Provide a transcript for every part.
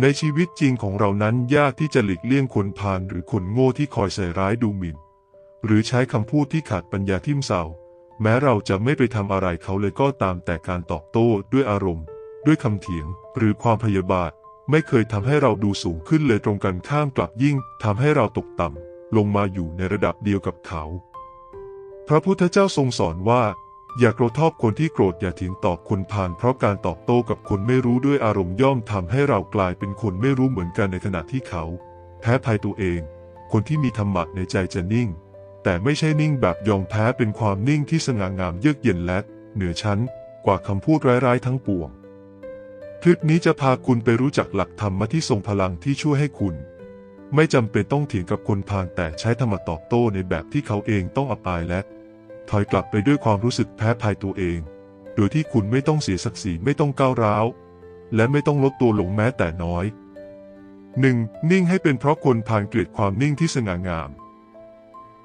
ในชีวิตจริงของเรานั้นยากที่จะหลีกเลี่ยงคนพาลหรือคนโง่ที่คอยใส่ร้ายดูหมิ่น หรือใช้คำพูดที่ขาดปัญญาทิ่มเศร้าแม้เราจะไม่ไปทำอะไรเขาเลยก็ตามแต่การตอบโต้ด้วยอารมณ์ ด้วยคำเถียง หรือความพยาบาท ไม่เคยทำให้เราดูสูงขึ้นเลยตรงกันข้ามกลับยิ่งทำให้เราตกต่ำลงมาอยู่ในระดับเดียวกับเขา พระพุทธเจ้าทรงสอนว่า อย่าโกรธทอบคนที่โกรธอย่าเถียงตอบคนพาลเพราะการตอบโต้กับคนไม่รู้ด้วยอารมณ์ย่อมทำให้เรากลายเป็นคนไม่รู้เหมือนกันในขณะที่เขา แพ้ภัยตัวเอง คนที่มีธรรมะในใจจะนิ่ง แต่ไม่ใช่นิ่งแบบยอมแพ้เป็นความนิ่งที่สง่างามเยือกเย็นและ เหนือชั้นกว่าคำพูดร้ายๆทั้งปวง คลิปนี้จะพาคุณไปรู้จักหลักธรรมะที่ทรงพลังที่ช่วยให้คุณ ไม่จำเป็นต้องเถียงกับคนพาลแต่ใช้ธรรมะตอบโต้ในแบบที่เขาเองต้องอับอายและ ถอยกลับไปด้วยความรู้สึกแพ้ภัยตัวเอง โดยที่คุณไม่ต้องเสียศักดิ์ศรีไม่ต้องก้าวร้าว และไม่ต้องลดตัวลงแม้แต่น้อย 1. นิ่งให้เป็นเพราะคนพาลเกลียดความนิ่งที่สง่างาม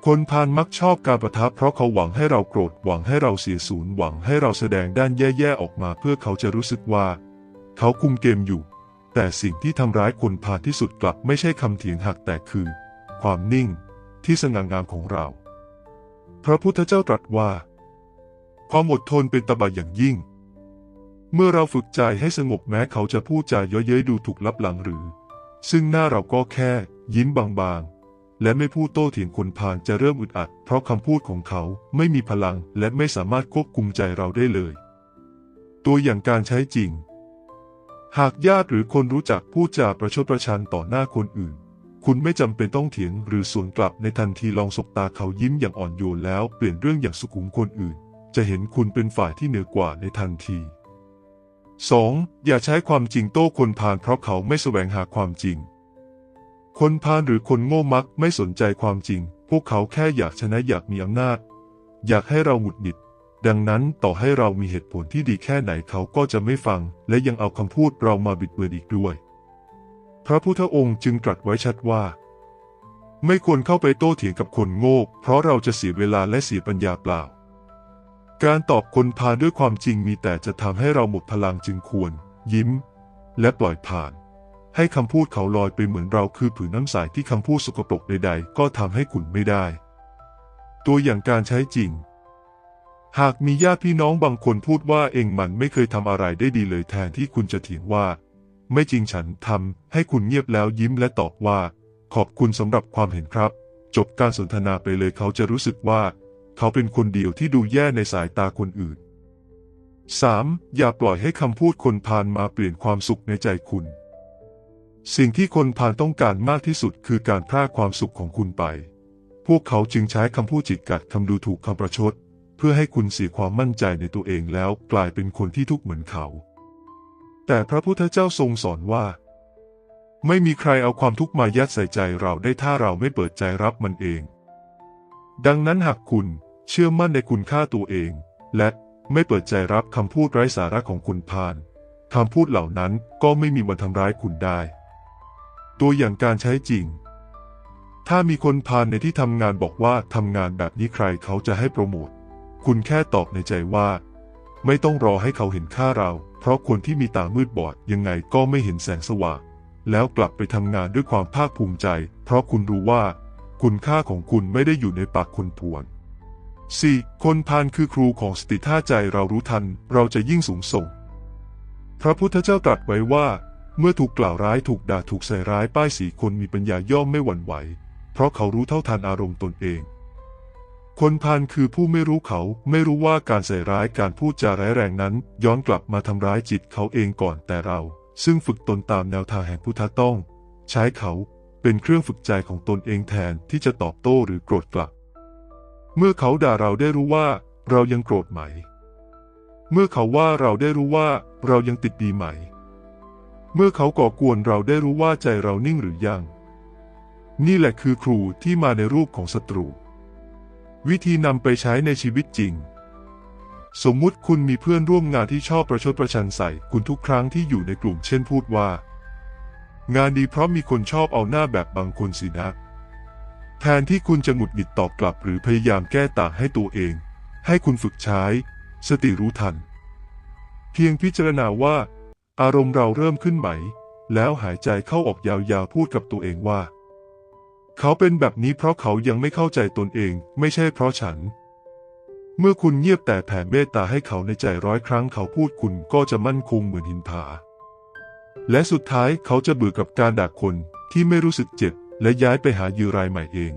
คนพาลมักชอบการประทับเพราะเขาหวังให้เราโกรธหวังให้เราเสียศูนย์หวังให้เราแสดงด้านแย่ๆออกมา เพื่อเขาจะรู้สึกว่า เขาคุมเกมอยู่ แต่สิ่งที่ทำร้ายคนพาลที่สุดกลับไม่ใช่คำเถียงหักแต่คือ ความนิ่งที่สง่างามของเรา พระพุทธเจ้าตรัสว่า ความอดทนเป็นตบะอย่างยิ่ง เมื่อเราฝึกใจให้สงบแม้เขาจะพูดจาเย้ยเย้ยดูถูกลับหลังหรือ ซึ่งหน้าเราก็แค่ ยิ้มบางๆ และไม่พูดโต้เถียงคนพาลจะเริ่มอึดอัด เพราะคำพูดของเขาไม่มีพลังและไม่สามารถควบคุมใจเราได้เลย ตัวอย่างการใช้จริง หากญาติหรือคนรู้จักพูดจาประชดประชันต่อหน้าคนอื่น คุณไม่จำเป็นต้องเถียงหรือสวนกลับในทันทีลองสบตาเขายิ้มอย่างอ่อนโยนแล้วเปลี่ยนเรื่องอย่างสุขุมคนอื่น จะเห็นคุณเป็นฝ่ายที่เหนือกว่าในทันที 2. อย่าใช้ความจริงโต้คนพาลเพราะเขาไม่แสวงหาความจริง คนพาลหรือคนโง่มักไม่สนใจความจริง พวกเขาแค่อยากชนะอยากมีอำนาจ อยากให้เราหงุดหงิด ดังนั้นต่อให้เรามีเหตุผลที่ดีแค่ไหนเขาก็จะไม่ฟัง และยังเอาคำพูดเรามาบิดเบือนอีกด้วย พระพุทธองค์จึงตรัสไว้ชัดว่า ไม่ควรเข้าไปโต้เถียงกับคนโง่ เพราะเราจะเสียเวลาและเสียปัญญาเปล่า การตอบคนพาลด้วยความจริงมีแต่จะทำให้เราหมดพลังจึงควร ยิ้ม และปล่อยผ่าน ให้คำพูดเขาลอยไปเหมือนเราคือผืนน้ำใสที่คำพูดสกปรกใด ๆ ก็ทำให้ขุนไม่ได้ ตัวอย่างการใช้จริง หากมีญาติพี่น้องบางคนพูดว่าเองมันไม่เคยทำอะไรได้ดีเลยแทนที่คุณจะเถียงว่า ไม่จริงฉันทำให้คุณเงียบแล้วยิ้มและตอบว่า ขอบคุณสำหรับความเห็นครับ จบการสนทนาไปเลยเขาจะรู้สึกว่า เขาเป็นคนเดียวที่ดูแย่ในสายตาคนอื่น 3. อย่าปล่อยให้คำพูดคนพาลมาเปลี่ยนความสุขในใจคุณ สิ่งที่คนพาลต้องการมากที่สุดคือการพรากความสุขของคุณไป พวกเขาจึงใช้คำพูดจิตกัดคำดูถูกคำประชด เพื่อให้คุณเสียความมั่นใจในตัวเองแล้วกลายเป็นคนที่ทุกข์เหมือนเขา แต่พระพุทธเจ้าทรงสอนว่า ไม่มีใครเอาความทุกข์มายัดใส่ใจเราได้ถ้าเราไม่เปิดใจรับมันเอง ดังนั้นหากคุณเชื่อมั่นในคุณค่าตัวเอง และไม่เปิดใจรับคำพูดไร้สาระของคุณพาลคำพูดเหล่านั้นก็ไม่มีวันทำร้ายคุณได้ ตัวอย่างการใช้จริง ถ้ามีคนพาลในที่ทำงานบอกว่าทำงานแบบนี้ใครเขาจะให้โปรโมท คุณแค่ตอบในใจว่า ไม่ต้องรอให้เขาเห็นค่าเรา เพราะคนที่มีตามืดบอดยังไงก็ไม่เห็นแสงสว่าง แล้วกลับไปทำงานด้วยความภาคภูมิใจ เพราะคุณรู้ว่า คุณค่าของคุณไม่ได้อยู่ในปากคนพวน 4. คนพาลคือครูของสติถ้าใจเรารู้ทัน เราจะยิ่งสูงส่ง พระพุทธเจ้าตรัสไว้ว่า เมื่อถูกกล่าวร้ายถูกด่าถูกใส่ร้ายป้ายสีคนมีปัญญาย่อมไม่หวั่นไหว เพราะเขารู้เท่าทันอารมณ์ตนเอง คนพาลคือผู้ไม่รู้เขาไม่รู้ว่าการใส่ร้ายการพูดจาร้ายแรงนั้น ย้อนกลับมาทำร้ายจิตเขาเองก่อนแต่เรา ซึ่งฝึกตนตามแนวทางแห่งพุทธต้อง ใช้เขาเป็นเครื่องฝึกใจของตนเองแทนที่จะตอบโต้หรือโกรธกลับ เมื่อเขาด่าเราได้รู้ว่าเรายังโกรธไหม เมื่อเขาว่าเราได้รู้ว่าเรายังติดดีไหม เมื่อเขาก่อกวนเราได้รู้ว่าใจเรานิ่งหรือยัง นี่แหละคือครูที่มาในรูปของศัตรู วิธีนำไปใช้ในชีวิตจริง สมมุติคุณมีเพื่อนร่วมงานที่ชอบประชดประชันใส่คุณทุกครั้งที่อยู่ในกลุ่มเช่นพูดว่า งานดีเพราะมีคนชอบเอาหน้าแบบบางคนสินะแทนที่คุณจะหงุดหงิดตอบกลับหรือพยายามแก้ต่างให้ตัวเอง ให้คุณฝึกใช้ สติรู้ทัน เพียงพิจารณาว่า อารมณ์เราเริ่มขึ้นไหม แล้วหายใจเข้าออกยาวๆพูดกับตัวเองว่า เขาเป็นแบบนี้เพราะเขายังไม่เข้าใจตนเอง ไม่ใช่เพราะฉัน เมื่อคุณเงียบแต่แผ่เมตตาให้เขาในใจร้อยครั้งเขาพูดคุณก็จะมั่นคงเหมือนหินผา และสุดท้ายเขาจะเบื่อกับการด่าคนที่ไม่รู้สึกเจ็บ และย้ายไปหาเยื่อรายใหม่เอง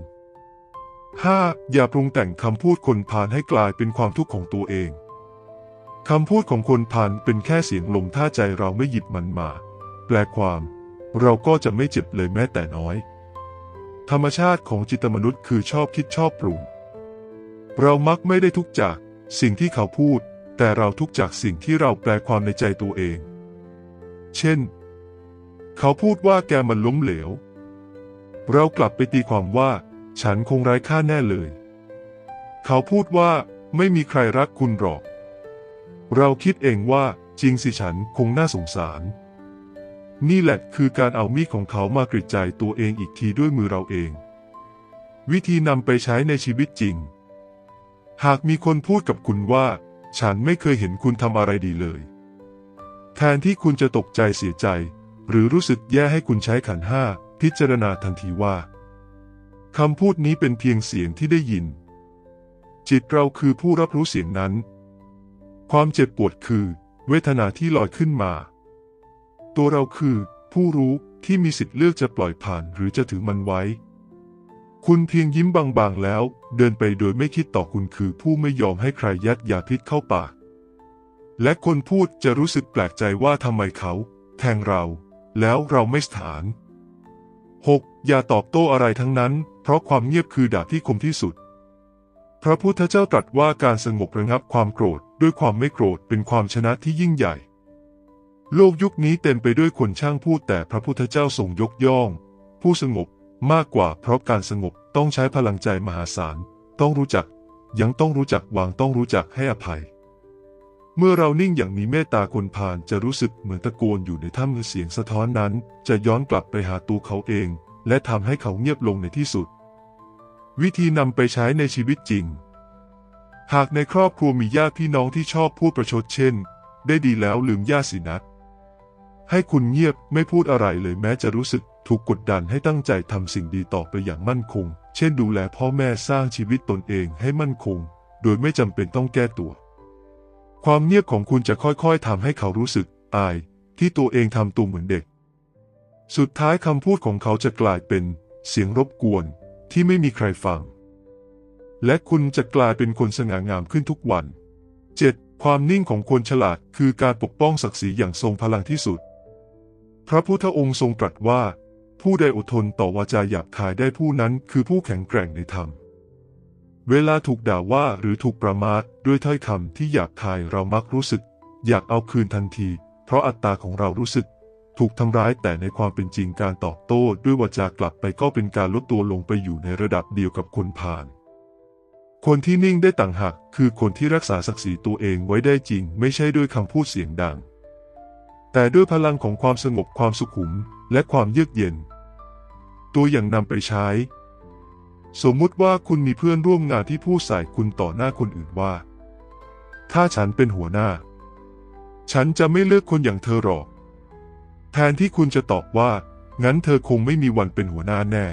5. อย่าปรุงแต่งคำพูดคนพาลให้กลายเป็นความทุกข์ของตัวเองคำพูดของคนพาลเป็นแค่เสียงลมถ้าใจเราไม่หยิบมันมา แปลความ เราก็จะไม่เจ็บเลยแม้แต่น้อย ธรรมชาติของจิตมนุษย์คือชอบคิดชอบปรุง เรามักไม่ได้ทุกจากสิ่งที่เขาพูด แต่เราทุกจากสิ่งที่เราแปลความในใจตัวเอง เช่น เขาพูดว่าแกมันล้มเหลว เรากลับไปตีความว่า ฉันคงไร้ค่าแน่เลย เขาพูดว่าไม่มีใครรักคุณหรอก เราคิดเองว่าจริงสิฉันคงน่าสงสาร นี่แหละคือการเอามีดของเขามากริดใจตัวเองอีกทีด้วยมือเราเอง วิธีนำไปใช้ในชีวิตจริง หากมีคนพูดกับคุณว่า ฉันไม่เคยเห็นคุณทำอะไรดีเลย แทนที่คุณจะตกใจเสียใจ หรือรู้สึกแย่ให้คุณใช้ขันห้าพิจารณาทันทีว่าคำพูดนี้เป็นเพียงเสียงที่ได้ยิน จิตเราคือผู้รับรู้เสียงนั้น ความเจ็บปวดคือ เวทนาที่ลอยขึ้นมา ตัวเราคือผู้รู้ที่มีสิทธิ์เลือกจะปล่อยผ่านหรือจะถือมันไว้ คุณเพียงยิ้มบางๆแล้ว เดินไปโดยไม่คิดต่อคุณคือผู้ไม่ยอมให้ใครยัดยาพิษเข้าปาก และคนพูดจะรู้สึกแปลกใจว่าทำไมเขา แทงเรา แล้วเราไม่สถาน 6. อย่าตอบโต้อะไรทั้งนั้น เพราะความเงียบคือดาบที่คมที่สุด พระพุทธเจ้าตรัสว่าการสงบระงับความโกรธด้วยความไม่โกรธเป็นความชนะที่ยิ่งใหญ่ โลกยุคนี้เต็มไปด้วยคนช่างพูดแต่พระพุทธเจ้าทรงยกย่อง ผู้สงบมากกว่าเพราะการสงบต้องใช้พลังใจมหาศาล ต้องรู้จัก ยังต้องรู้จักวางต้องรู้จักให้อภัย เมื่อเรานิ่งอย่างมีเมตตาคนผ่านจะรู้สึกเหมือนตะโกนอยู่ในถ้ำเสียงสะท้อนนั้น จะย้อนกลับไปหาตัวเขาเอง และทำให้เขาเงียบลงในที่สุด วิธีนำไปใช้ในชีวิตจริง หากในครอบครัวมีญาติพี่น้องที่ชอบพูดประชดเช่น ได้ดีแล้วลืมญาติสินะ ให้คุณเงียบไม่พูดอะไรเลยแม้จะรู้สึกถูกกดดันให้ตั้งใจทำสิ่งดีต่อไปอย่างมั่นคง เช่นดูแลพ่อแม่สร้างชีวิตตนเองให้มั่นคง โดยไม่จำเป็นต้องแก้ตัว ความเงียบของคุณจะค่อยๆทำให้เขารู้สึกอายที่ตัวเองทำตัวเหมือนเด็ก สุดท้ายคำพูดของเขาจะกลายเป็นเสียงรบกวนที่ไม่มีใครฟัง และคุณจะกลายเป็นคนสง่างามขึ้นทุกวัน 7. ความนิ่งของคนฉลาดคือการปกป้องศักดิ์ศรีอย่างทรงพลังที่สุด พระพุทธองค์ทรงตรัสว่า ผู้ใดอดทนต่อวาจาหยาบคายได้ผู้นั้นคือผู้แข็งแกร่งในธรรม เวลาถูกด่าว่าหรือถูกประมาทด้วยถ้อยคำที่หยาบคายเรามักรู้สึก อยากเอาคืนทันที เพราะอัตตาของเรารู้สึก ถูกทำร้ายแต่ในความเป็นจริงการตอบโต้ด้วยวาจากลับไปก็เป็นการลดตัวลงไปอยู่ในระดับเดียวกับคนผ่านคนที่นิ่งได้ต่างหากคือคนที่รักษาศักดิ์ศรีตัวเองไว้ได้จริง ไม่ใช่ด้วยคำพูดเสียงดัง แต่ด้วยพลังของความสงบความสุขุมและความเยือกเย็น ตัวอย่างนำไปใช้ สมมุติว่าคุณมีเพื่อนร่วมงานที่พูดใส่คุณต่อหน้าคนอื่นว่า ถ้าฉันเป็นหัวหน้า ฉันจะไม่เลือกคนอย่างเธอหรอก แทนที่คุณจะตอบว่า งั้นเธอคงไม่มีวันเป็นหัวหน้าแน่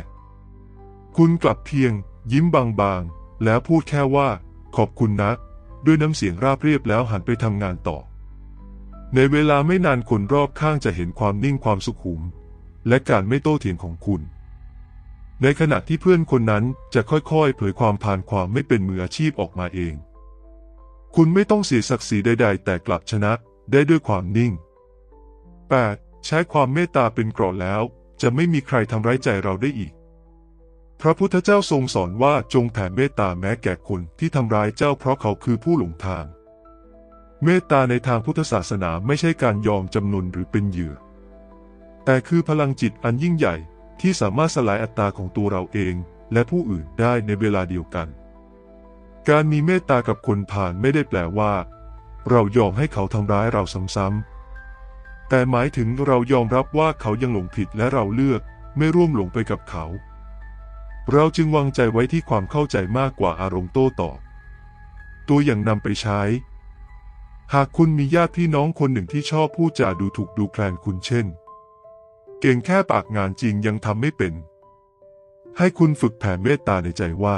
คุณกลับเพียง ยิ้มบางๆ แล้วพูดแค่ว่า ขอบคุณนะ ด้วยน้ำเสียงราบเรียบแล้วหันไปทำงานต่อ ในเวลาไม่นานคนรอบข้างจะเห็นความนิ่งความสุขุม และการไม่โต้เถียงของคุณ ในขณะที่เพื่อนคนนั้นจะค่อยๆ เผยความผ่านความไม่เป็นมืออาชีพออกมาเอง คุณไม่ต้องเสียศักดิ์ศรีใด ๆ แต่กลับชนะได้ด้วยความนิ่ง 8. ใช้ความเมตตาเป็นเกราะแล้ว จะไม่มีใครทำร้ายใจเราได้อีก พระพุทธเจ้าทรงสอนว่าจงแผ่เมตตาแม้แก่คนที่ทำร้ายเจ้าเพราะเขาคือผู้หลงทาง เมตตาในทางพุทธศาสนาไม่ใช่การยอมจำนนหรือเป็นเหยื่อ แต่คือพลังจิตอันยิ่งใหญ่ที่สามารถสลายอัตตาของตัวเราเอง และผู้อื่นได้ในเวลาเดียวกัน การมีเมตตากับคนผ่านไม่ได้แปลว่า เรายอมให้เขาทำร้ายเราซ้ำๆ แต่หมายถึงเรายอมรับว่าเขายังหลงผิดและเราเลือกไม่ร่วมหลงไปกับเขา เราจึงวางใจไว้ที่ความเข้าใจมากกว่าอารมณ์โต้ตอบ ตัวอย่างนำไปใช้ หากคุณมีญาติพี่น้องคนหนึ่งที่ชอบพูดจาดูถูกดูแคลนคุณเช่น เก่งแค่ปากงานจริงยังทำไม่เป็น ให้คุณฝึกแผ่เมตตาในใจว่า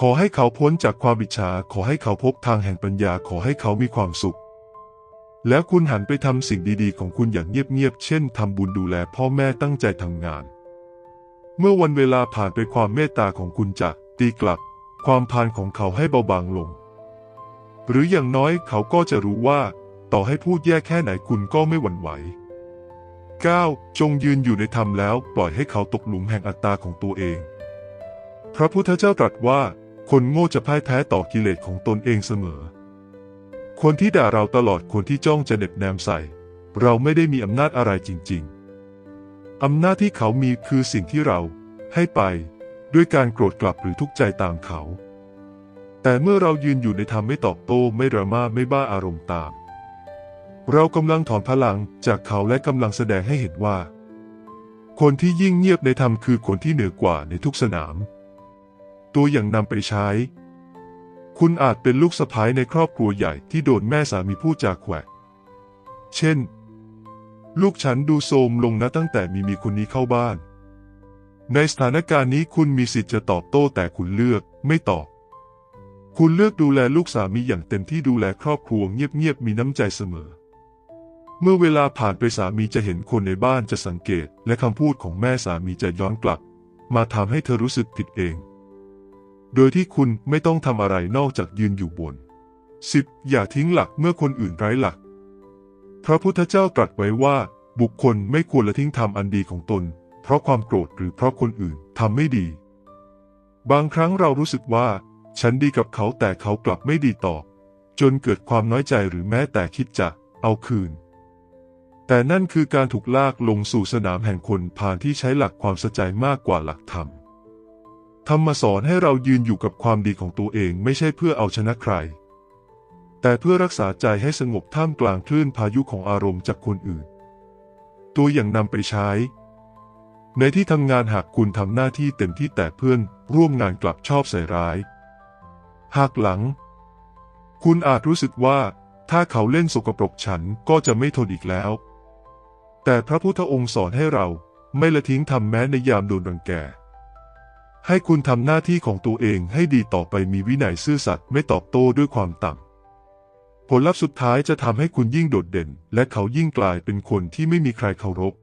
ขอให้เขาพ้นจากความอิจฉาขอให้เขาพบทางแห่งปัญญาขอให้เขามีความสุข แล้วคุณหันไปทำสิ่งดีๆ ของคุณอย่างเงียบๆเช่นทำบุญดูแลพ่อแม่ตั้งใจทำงาน เมื่อวันเวลาผ่านไปความเมตตาของคุณจะตีกลับ ความพานของเขาให้เบาบางลง หรืออย่างน้อยเขาก็จะรู้ว่า ต่อให้พูดแย่แค่ไหนคุณก็ไม่หวั่นไหว 9. จงยืนอยู่ในธรรมแล้วปล่อยให้เขาตกหลุมแห่งอัตตาของตัวเอง พระพุทธเจ้าตรัสว่า คนโง่จะพ่ายแพ้ต่อกิเลสของตนเองเสมอ คนที่ด่าเราตลอดคนที่จ้องจะเด็บแนมใส่ เราไม่ได้มีอำนาจอะไรจริง ๆ อำนาจที่เขามีคือสิ่งที่เราให้ไป ด้วยการโกรธกลับหรือทุกข์ใจตามเขา แต่เมื่อเรายืนอยู่ในธรรมไม่ตอบโต้ไม่ดราม่าไม่บ้าอารมณ์ตาม เรากำลังถอนพลังจากเขาและกำลังแสดงให้เห็นว่า คนที่ยิ่งเงียบในธรรมคือคนที่เหนือกว่าในทุกสนาม ตัวอย่างนำไปใช้ คุณอาจเป็นลูกสะพ้ายในครอบครัวใหญ่ที่โดนแม่สามีพูดจาแขวะ เช่น ลูกฉันดูโทรมลงนะตั้งแต่มีมีคนนี้เข้าบ้าน ในสถานการณ์นี้คุณมีสิทธิ์จะตอบโต้แต่คุณเลือกไม่ตอบ คุณเลือกดูแลลูกสามีอย่างเต็มที่ดูแลครอบครัวเงียบๆมีน้ำใจเสมอ เมื่อเวลาผ่านไปสามีจะเห็นคนในบ้านจะสังเกต และคำพูดของแม่สามีจะย้อนกลับ มาทำให้เธอรู้สึกผิดเอง โดยที่คุณไม่ต้องทำอะไรนอกจากยืนอยู่บน 10. อย่าทิ้งหลักเมื่อคนอื่นไร้หลัก พระพุทธเจ้าตรัสไว้ว่า บุคคลไม่ควรละทิ้งทำอันดีของตน เพราะความโกรธหรือเพราะคนอื่นทำไม่ดี บางครั้งเรารู้สึกว่า ฉันดีกับเขาแต่เขากลับไม่ดีตอบ จนเกิดความน้อยใจหรือแม้แต่คิดจะเอาคืน แต่นั่นคือการถูกลากลงสู่สนามแห่งคนผ่านที่ใช้หลักความสะใจมากกว่าหลักธรรม ธรรมสอนให้เรายืนอยู่กับความดีของตัวเองไม่ใช่เพื่อเอาชนะใคร แต่เพื่อรักษาใจให้สงบท่ามกลางคลื่นพายุของอารมณ์จากคนอื่น ตัวอย่างนำไปใช้ในที่ทำงานหากคุณทำหน้าที่เต็มที่แต่เพื่อนร่วมงานกลับชอบใส่ร้าย หากหลัง คุณอาจรู้สึกว่าถ้าเขาเล่นสกปรกฉันก็จะไม่ทนอีกแล้ว แต่พระพุทธองค์สอนให้เราไม่ละทิ้งทำแม้ในยามโดนรังแก ให้คุณทำหน้าที่ของตัวเองให้ดีต่อไปมีวินัยซื่อสัตย์ไม่ตอบโต้ด้วยความต่ำผลลัพธ์สุดท้ายจะทำให้คุณยิ่งโดดเด่น และเขายิ่งกลายเป็นคนที่ไม่มีใครเคารพ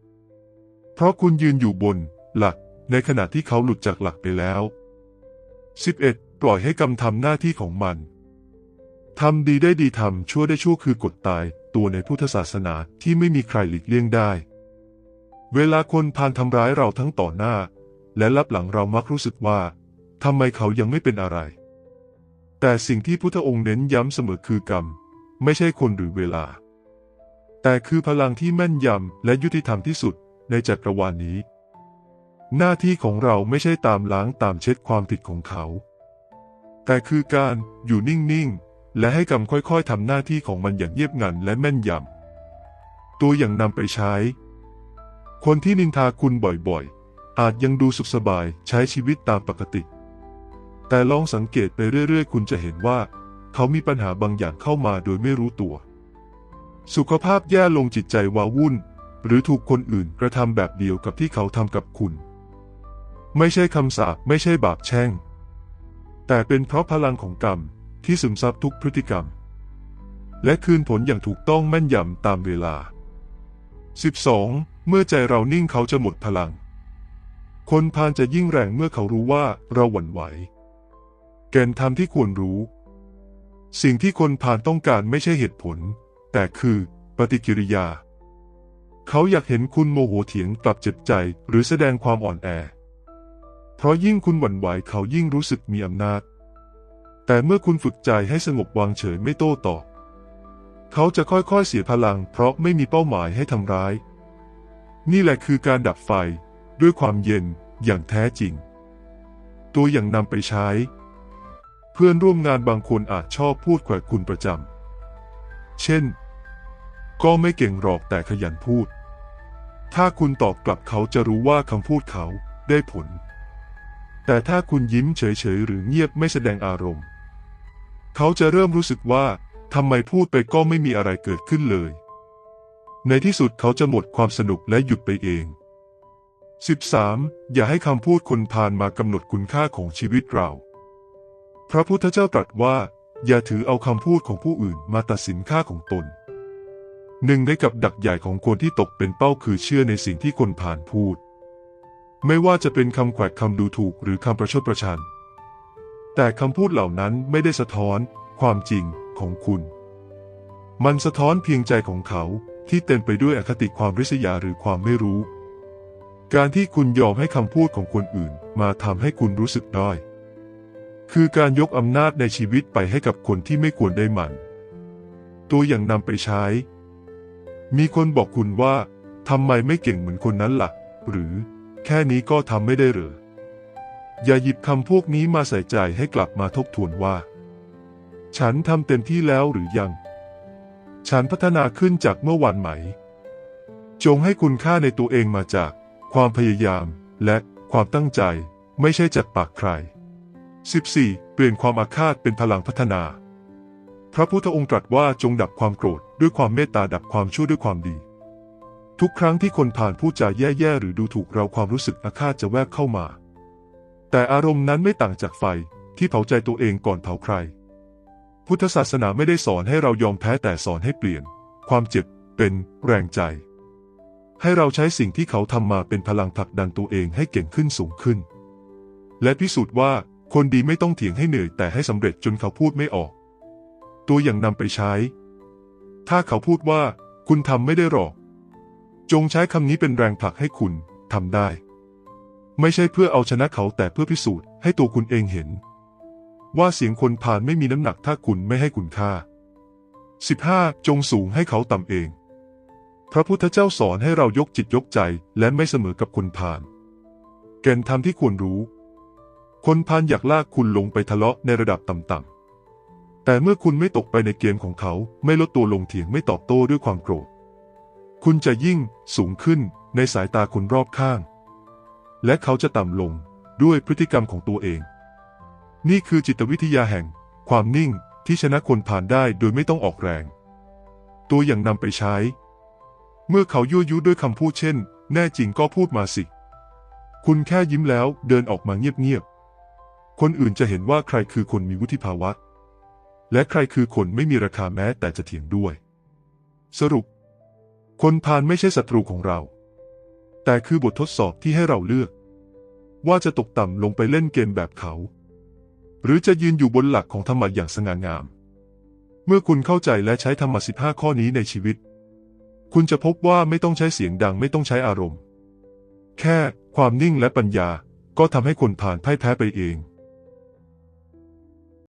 เพราะคุณยืนอยู่บน หลักในขณะที่เขาหลุดจากหลักไปแล้ว 11. ปล่อยให้กรรมทำหน้าที่ของมันทำดีได้ดีทำชั่วได้ชั่วคือกฎตายตัวในพุทธศาสนาที่ไม่มีใครหลีกเลี่ยงได้ เวลาคนพานทำร้ายเราทั้งต่อหน้า และรับหลังเรามักรู้สึกว่าทำไมเขายังไม่เป็นอะไร แต่สิ่งที่พุทธองค์เน้นย้ำเสมอคือกรรม ไม่ใช่คนหรือเวลา แต่คือพลังที่แม่นยำและยุติธรรมที่สุดในจักรวาลนนี้ หน้าที่ของเราไม่ใช่ตามล้างตามเช็ดความผิดของเขา แต่คือการอยู่นิ่งๆ และให้กรรมค่อยๆทำหน้าที่ของมันอย่างเยียบงันและแม่นยำ ตัวอย่างนำไปใช้ คนที่นินทาคุณบ่อยๆ อาจยังดูสุขสบายใช้ชีวิตตามปกติ แต่ลองสังเกตไปเรื่อยๆ คุณจะเห็นว่า เขามีปัญหาบางอย่างเข้ามาโดยไม่รู้ตัว สุขภาพแย่ลงจิตใจวาวุ่น หรือถูกคนอื่นกระทำแบบเดียวกับที่เขาทำกับคุณ ไม่ใช่คำสาปไม่ใช่บาปแช่ง แต่เป็นเพราะพลังของกรรมที่ซึมซับทุกพฤติกรรม และคืนผลอย่างถูกต้องแม่นยำตามเวลา 12. เมื่อใจเรานิ่งเขาจะหมดพลัง คนพาลจะยิ่งแรงเมื่อเขารู้ว่าเราหวั่นไหว แกนธรรมที่ควรรู้ สิ่งที่คนพาลต้องการไม่ใช่เหตุผล แต่คือปฏิกิริยา เขาอยากเห็นคุณโมโหเถียงกลับเจ็บใจหรือแสดงความอ่อนแอ เพราะยิ่งคุณหวั่นไหวเขายิ่งรู้สึกมีอำนาจ แต่เมื่อคุณฝึกใจให้สงบวางเฉยไม่โต้ตอบ เขาจะค่อยๆเสียพลัง เพราะไม่มีเป้าหมายให้ทำร้าย นี่แหละคือการดับไฟด้วยความเย็นอย่างแท้จริง ตัวอย่างนำไปใช้ เพื่อนร่วมงานบางคนอาจชอบพูดแขวะคุณประจำ เช่น ก็ไม่เก่งหรอกแต่ขยันพูด ถ้าคุณตอบกลับเขาจะรู้ว่าคำพูดเขาได้ผล แต่ถ้าคุณยิ้มเฉยๆหรือเงียบไม่แสดงอารมณ์ เขาจะเริ่มรู้สึกว่าทำไมพูดไปก็ไม่มีอะไรเกิดขึ้นเลย ในที่สุดเขาจะหมดความสนุกและหยุดไปเอง 13. อย่าให้คำพูดคนพาลมากำหนดคุณค่าของชีวิตเรา พระพุทธเจ้าตรัสว่า อย่าถือเอาคำพูดของผู้อื่นมาตัดสินค่าของตน หนึ่งในกับดักใหญ่ของคนที่ตกเป็นเป้าคือเชื่อในสิ่งที่คนผ่านพูด ไม่ว่าจะเป็นคำแขวะคำดูถูกหรือคำประชดประชัน แต่คำพูดเหล่านั้นไม่ได้สะท้อนความจริงของคุณ มันสะท้อนเพียงใจของเขาที่เต็มไปด้วยอคติความริษยาหรือความไม่รู้ การที่คุณยอมให้คำพูดของคนอื่นมาทำให้คุณรู้สึกด้อย คือการยกอำนาจในชีวิตไปให้กับคนที่ไม่ควรได้มัน ตัวอย่างนำไปใช้ มีคนบอกคุณว่าทำไมไม่เก่งเหมือนคนนั้นละ่ะ หรือ แค่นี้ก็ทำไม่ได้หรือ อย่าหยิบคำพวกนี้มาใส่ใจให้กลับมาทบทวนว่า ฉันทำเต็มที่แล้วหรือยัง ฉันพัฒนาขึ้นจากเมื่อวานไหม จงให้คุณค่าในตัวเองมาจาก ความพยายามและความตั้งใจไม่ใช่จากปากใคร 14. เปลี่ยนความอาฆาตเป็นพลังพัฒนา พระพุทธองค์ตรัสว่าจงดับความโกรธด้วยความเมตตาดับความชั่วด้วยความดี ทุกครั้งที่คนผ่านพูดจาแย่ๆ หรือดูถูกเราความรู้สึกอาฆาตจะแวบเข้ามา แต่อารมณ์นั้นไม่ต่างจากไฟที่เผาใจตัวเองก่อนเผาใคร พุทธศาสนาไม่ได้สอนให้เรายอมแพ้แต่สอนให้เปลี่ยน ความเจ็บเป็นแรงใจ ให้เราใช้สิ่งที่เขาทำมาเป็นพลังผลักดันตัวเองให้เก่งขึ้นสูงขึ้น และพิสูจน์ว่าคนดีไม่ต้องเถียงให้เหนื่อยแต่ให้สำเร็จจนเขาพูดไม่ออก ตัวอย่างนำไปใช้ ถ้าเขาพูดว่า คุณทำไม่ได้หรอก จงใช้คำนี้เป็นแรงผลักให้คุณทำได้ ไม่ใช่เพื่อเอาชนะเขาแต่เพื่อพิสูจน์ให้ตัวคุณเองเห็น ว่าเสียงคนผ่านไม่มีน้ำหนักถ้าคุณไม่ให้คุณค่า 15. จงสูงให้เขาต่ำเอง พระพุทธเจ้าสอนให้เรายกจิตยกใจและไม่เสมอกับคนผ่านแก่นธรรมที่ควรรู้ คนพานอยากลากคุณลงไปทะเลาะในระดับต่ำๆแต่เมื่อคุณไม่ตกไปในเกมของเขา ไม่ลดตัวลงเถียงไม่ตอบโต้ด้วยความโกรธ คุณจะยิ่งสูงขึ้นในสายตาคนรอบข้าง และเขาจะต่ำลงด้วยพฤติกรรมของตัวเอง นี่คือจิตวิทยาแห่ง ความนิ่งที่ชนะคนผ่านได้โดยไม่ต้องออกแรง ตัวอย่างนำไปใช้ เมื่อเขายั่วยุด้วยคำพูดเช่น แน่จริงก็พูดมาสิ คุณแค่ยิ้มแล้วเดินออกมาเงียบๆ คนอื่นจะเห็นว่าใครคือคนมีวุฒิภาวะ และใครคือคนไม่มีราคาแม้แต่จะเถียงด้วย สรุป คนพาลไม่ใช่ศัตรูของเรา แต่คือบททดสอบที่ให้เราเลือก ว่าจะตกต่ำลงไปเล่นเกมแบบเขา หรือจะยืนอยู่บนหลักของธรรมะอย่างสง่างาม เมื่อคุณเข้าใจและใช้ธรรมะสิบห้าข้อนี้ในชีวิต คุณจะพบว่าไม่ต้องใช้เสียงดังไม่ต้องใช้อารมณ์ แค่ความนิ่งและปัญญาก็ทำให้คนผ่านพ่ายแพ้ไปเอง